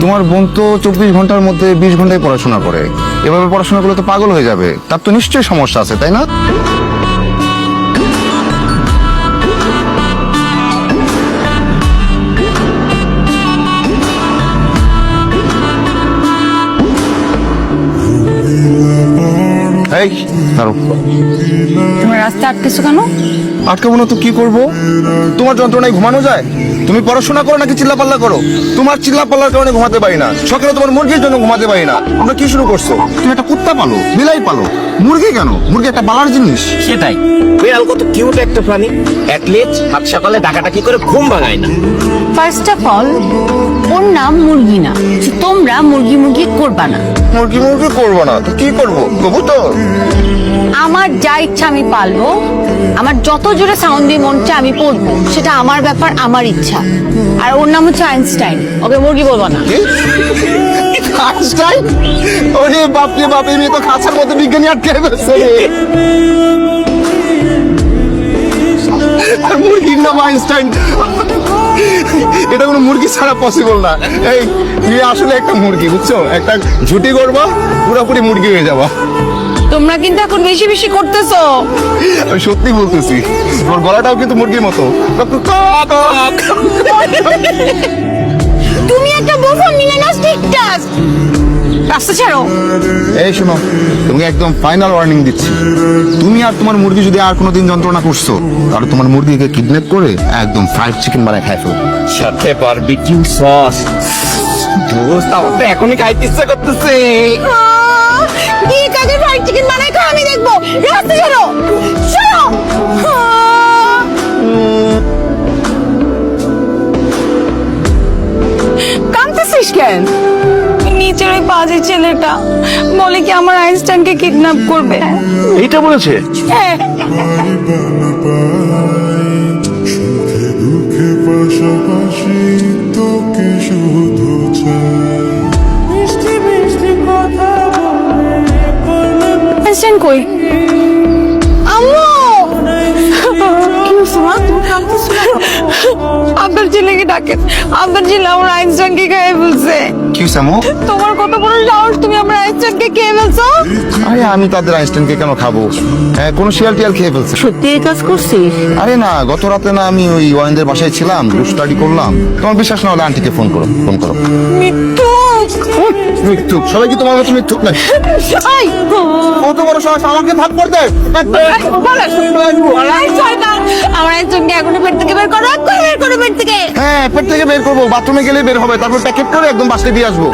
তোমার বোন তো চব্বিশ ঘণ্টার মধ্যে বিশ ঘন্টায় পড়াশোনা করে। এভাবে পড়াশোনা করলে তো পাগল হয়ে যাবে। তার তো নিশ্চয়ই সমস্যা আছে, তাই না? এই। তোমার রাস্তা আটকেছো কেন? আটকাবো না তো কি করব? তোমার যন্ত্রণায় ঘুমানো যায়? তুমি পড়াশোনা করো নাকি চিল্লাপাল্লা করো? তোমার চিল্লাপাল্লার কারণে ঘুমাতে পারি না। সকালে তোমার মুরগির জন্য ঘুমাতে পারি না। আমরা কি শুরু করছ? তুমি একটা কুত্তা পালো বিলাই পালো। মুরগি কেন? মুরগি একটা বালার জিনিস। সেটাই। বিড়াল কত কিউট একটা প্রাণী। অ্যাটলিস্ট সাত সকালে ডাকাডাকি করে ঘুম ভাঙায় না। ফার্স্ট অফ অল ওর নাম মুরগি না। তোমরা মুরগি মুরগি করবা না। মুরগি মুরগি করব না তো কি করব? কবুতর আমার যা ইচ্ছা আমি পালবো আমার যত জোরে সাউন্ড দিয়ে মন আমি পড়ব, সেটা আমার ব্যাপার, আমার ইচ্ছা। আর ওর নাম হচ্ছে আইনস্টাইন। ওকে, মুরগি বলব না? আইনস্টাইন? ওরে বাপ রে বাপ, এই মেয়ে তো খাঁচার মধ্যে বিজ্ঞানী আটকে ফেলছে। আর মুরগির নাম আইনস্টাইন। এটা কোনো মুরগি ছাড়া পসিবল না। এই তুমি আসলে একটা মুরগি, বুঝছ? একটা ঝুটি করবা, পুরোপুরি মুরগি হয়ে যাবা। তোমরা কিন্তু এখন বেশি বেশি করতেছো। আমি সত্যি বলতেছি তোমার গলাটাও কিন্তু মুরগির মতো। তুমি একটা বোফন নিলে না ঠিকঠাক রাস্তা ছাড়ো। এই শোনো তুমি একদম ফাইনাল ওয়ার্নিং দিচ্ছি। তুমি আর তোমার মুরগি যদি আর কোনোদিন যন্ত্রণা করছ তাহলে তোমার মুরগিকে কিডন্যাপ করে একদম ফ্রাইড চিকেন বানায় খাই ফেলব সাথে বারবিকিউ সস দোস্ত আমার তো এখনই খাইতে ইচ্ছা করতেছে। কি কাজে ফ্রাইড চিকেন বানাই খাও আমি দেখব। রাস্তা ছাড়ো আহ। কাঁদতেছিস কেন? নিচের ওই বাজে ছেলেটা বলে কি আমার আইনস্টাইনকে কিডন্যাপ করবে? এইটা বলেছে? হ্যাঁ। আইনস্টাইন কই ডাকেন আপনার ছেলে আমার আইনস্টাইনকে খেয়ে ফেলছে। কি সামো? তোমার কত বড় সাহস তুমি আমার আইনস্টাইনকে খেয়ে ফেলছো? আরে আমি তাদের আইনস্টাইনকে কেন খাব? হ্যাঁ, কোনো শিয়াল টিয়াল খেয়ে ফেলছে। সত্যি এই কাজ করছিস? আরে না গত রাতে না আমি ওই ওয়াইনদের বাসায় ছিলাম স্টাডি করলাম। তোমার বিশ্বাস না হলে আন্টিকে ফোন করো ফোন করো। মিথ্যুক! মৃত্যুক সবাই কি তোমার কাছে মৃত্যুক না আই কত বড় সাহস আমাকে ভাগ করতে আমার একজনকে এখনই পেট থেকে বের করো বের হ্যাঁ বের করব। বাথরুমে গেলে বের হবে। তারপর প্যাকেট করে একদম বাসে দিয়ে আসব।